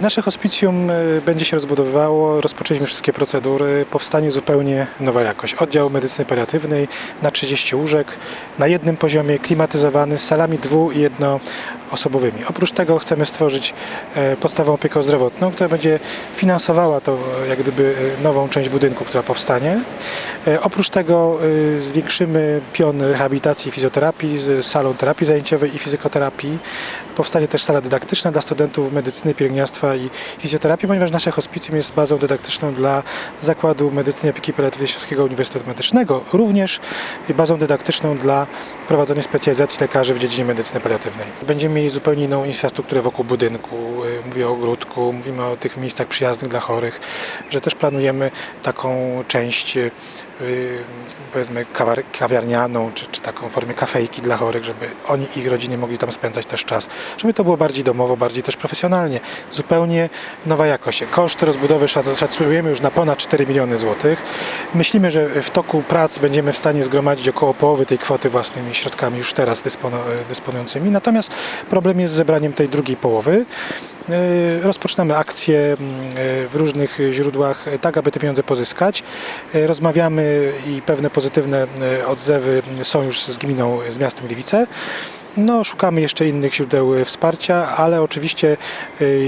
Nasze hospicjum y, będzie się rozbudowywało, rozpoczęliśmy wszystkie procedury, powstanie zupełnie nowa jakość. Oddział medycyny paliatywnej na 30 łóżek, na jednym poziomie, klimatyzowany, z salami dwu- i jednoosobowymi. Oprócz tego chcemy stworzyć e, podstawową opiekę zdrowotną, która będzie finansowała tą e, jak gdyby e, nową część budynku, która powstanie. E, Oprócz tego e, zwiększymy pion rehabilitacji i fizjoterapii z salą terapii zajęciowej i fizykoterapii. Powstanie też sala dydaktyczna dla studentów medycyny, pielęgniarstwa i fizjoterapii, ponieważ nasze hospicjum jest bazą dydaktyczną dla Zakładu Medycyny i Opieki Paliatywnej Śląskiego Uniwersytetu Medycznego, również bazą dydaktyczną dla prowadzenia specjalizacji lekarzy w dziedzinie medycyny paliatywnej. Będziemy mieli zupełnie inną infrastrukturę wokół budynku, mówię o ogródku, mówimy o tych miejscach przyjaznych dla chorych, że też planujemy taką część y, powiedzmy kawiarnianą, czy, czy taką formę kafejki dla chorych, żeby oni ich rodziny mogli tam spędzać też czas, żeby to było bardziej domowo, bardziej też profesjonalnie. Zupełnie nowa jakość. Koszt rozbudowy szac- szacujemy już na ponad 4 miliony złotych. Myślimy, że w toku prac będziemy w stanie zgromadzić około połowy tej kwoty własnymi środkami już teraz dysponującymi. Natomiast problem jest z zebraniem tej drugiej połowy. E, Rozpoczynamy akcje mm, e, w różnych źródłach, e, tak aby te pieniądze pozyskać. Rozmawiamy i pewne pozytywne odzewy są już z gminą, z miastem Gliwice. No, szukamy jeszcze innych źródeł wsparcia, ale oczywiście,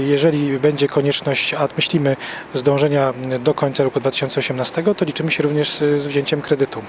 jeżeli będzie konieczność, a myślimy zdążenia do końca roku 2018, to liczymy się również z wzięciem kredytu.